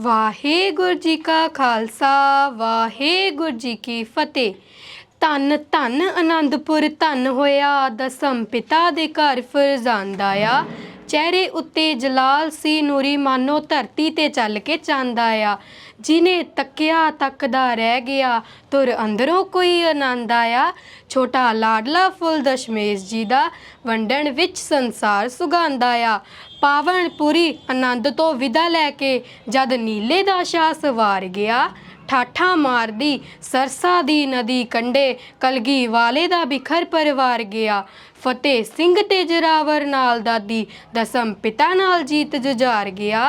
ਵਾਹਿਗੁਰੂ ਜੀ ਕਾ ਖਾਲਸਾ, ਵਾਹਿਗੁਰੂ ਜੀ ਕੀ ਫਤਿਹ। ਧੰਨ ਧੰਨ ਆਨੰਦਪੁਰ ਧੰਨ ਹੋਇਆ, ਦਸਮ ਪਿਤਾ ਦੇ ਘਰ ਫਰਜ਼ਾਂਦਾ ਆ। ਚਿਹਰੇ ਉੱਤੇ ਜਲਾਲ ਸੀ, ਨੂਰੀ ਮਾਨੋ ਧਰਤੀ ਤੇ ਚੱਲ ਕੇ ਚਾਂਦਾ ਆ। ਜਿਨੇ ਤੱਕਿਆ ਤੱਕਦਾ ਰਹਿ ਗਿਆ, ਤੁਰ ਅੰਦਰੋਂ ਕੋਈ ਆਨੰਦ ਆਇਆ। ਛੋਟਾ ਲਾਡਲਾ ਫੁੱਲ ਦਸ਼ਮੇਸ਼ ਜੀ ਦਾ ਵੰਡਣ ਵਿੱਚ ਸੰਸਾਰ ਸੁਗਾਂਦਾ ਆ। ਪਾਵਨ ਪੁਰੀ ਆਨੰਦ ਤੋਂ ਵਿਦਾ ਲੈ ਕੇ ਜਦ ਨੀਲੇ ਦਾ ਸ਼ਾਹ ਸਵਾਰ ਗਿਆ ਠਾਠਾ ਮਾਰਦੀ, ਸਰਸਾ ਦੀ ਨਦੀ ਕੰਡੇ ਕਲਗੀ ਵਾਲੇ ਦਾ ਬਿਖਰ ਪਰਿਵਾਰ ਗਿਆ। ਫਤਿਹ ਸਿੰਘ ਤੇ ਜਰਾਵਰ ਨਾਲ ਦਾਦੀ, ਦਸਮ ਪਿਤਾ ਨਾਲ ਜੀਤ ਜੁਝਾਰ ਗਿਆ।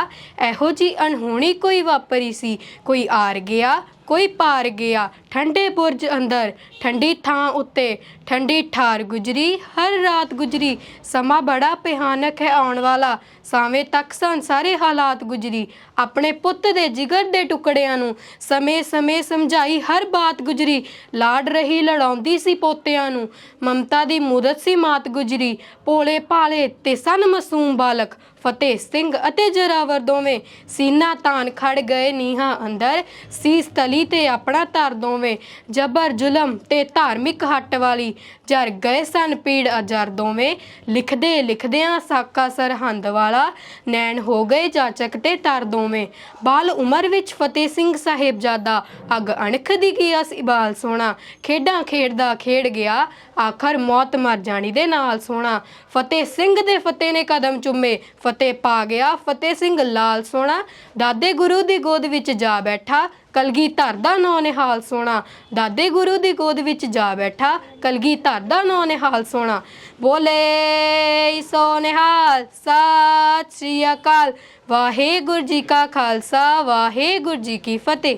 ਇਹੋ ਜੀ ਅਣਹੋਣੀ ਕੋਈ ਵਾਪਰੀ ਸੀ, ਕੋਈ ਆਰ ਗਿਆ ਕੋਈ ਪਾਰ ਗਿਆ। ਠੰਡੇ ਬੁਰਜ ਅੰਦਰ, ਠੰਡੀ ਥਾਂ ਉੱਤੇ, ਠੰਡੀ ਠਾਰ ਗੁਜਰੀ, ਹਰ ਰਾਤ ਗੁਜਰੀ। ਸਮਾਂ ਬੜਾ ਭਿਆਨਕ ਹੈ ਆਉਣ ਵਾਲਾ। ਸਾਵੇਂ ਤੱਕ ਸਨ ਸਾਰੇ ਹਾਲਾਤ ਗੁਜਰੀ। ਆਪਣੇ ਪੁੱਤ ਦੇ ਜਿਗਰ ਦੇ ਟੁਕੜਿਆਂ ਨੂੰ ਸਮੇਂ-ਸਮੇਂ ਸਮਝਾਈ ਹਰ ਬਾਤ ਗੁਜਰੀ। ਲਾੜ ਰਹੀ ਲੜਾਉਂਦੀ ਸੀ ਪੋਤਿਆਂ ਨੂੰ। ਮਮਤਾ ਦੀ ਮੁਦਤ ਸੀ ਮਾਤ ਗੁਜਰੀ। ਭੋਲੇ ਭਾਲੇ ਤੇ ਸਨ ਮਾਸੂਮ ਬਾਲਕ। ਫਤਿਹ ਸਿੰਘ ਅਤੇ ਜਰਾਵਰ ਦੋਵੇਂ ਸੀਨਾ ਤਾਨ ਖੜ ਗਏ ਨੀਹਾਂ ਅੰਦਰ। ਸੀਸ ਤਲੀ ਤੇ ਆਪਣਾ ਧਰ ਦੋਵੇਂ ਜਬਰ ਜ਼ੁਲਮ ਤੇ ਧਾਰਮਿਕ ਹੱਟ ਵਾਲੀ ਜਰ ਗਏ ਸਨ ਪੀੜ ਅਜਰ ਦੋਵੇਂ। ਲਿਖਦੇ ਲਿਖਦਿਆਂ ਸਾਕਾ ਸਰਹੰਦ ਵਾਲਾ ਨੈਣ ਹੋ ਗਏ ਜਾਚਕ ਤੇ ਤਰ ਦੋਵੇਂ। ਬਾਲ ਉਮਰ ਵਿੱਚ ਫਤਿਹ ਸਿੰਘ ਸਾਹਿਬਜ਼ਾਦਾ ਅਗ ਅਣਖ ਦੀ ਗਿਆ ਸੀ ਬਾਲ ਸੋਹਣਾ। ਖੇਡਾਂ ਖੇਡਦਾ ਖੇਡ ਗਿਆ, ਆਖਰ ਮੌਤ ਮਰ ਜਾਣੀ ਦੇ ਨਾਲ ਸੋਹਣਾ। ਫਤਿਹ ਸਿੰਘ ਦੇ ਫਤਿਹ ਨੇ ਕਦਮ ਚੁੰਮੇ ਫਤਿਹ ਪਾ ਗਿਆ ਫਤਿਹ ਸਿੰਘ ਲਾਲ ਸੋਹਣਾ ਦਾਦੇ ਗੁਰੂ ਦੀ ਗੋਦ ਵਿੱਚ ਜਾ ਬੈਠਾ ਕਲਗੀ ਧਰ ਦਾ ਨੌ ਨਿਹਾਲ ਸੋਹਣਾ ਦਾਦੇ ਗੁਰੂ ਦੀ ਗੋਦ ਵਿੱਚ ਜਾ ਬੈਠਾ ਕਲਗੀ ਧਰ ਦਾ ਨੌ ਨਿਹਾਲ ਸੋਹਣਾ ਬੋਲੇ ਸੋ ਨਿਹਾਲ, ਸਤਿ ਸ੍ਰੀ ਅਕਾਲ। ਵਾਹਿਗੁਰੂ ਜੀ ਕਾ ਖਾਲਸਾ, ਵਾਹਿਗੁਰੂ ਜੀ ਕੀ ਫਤਿਹ।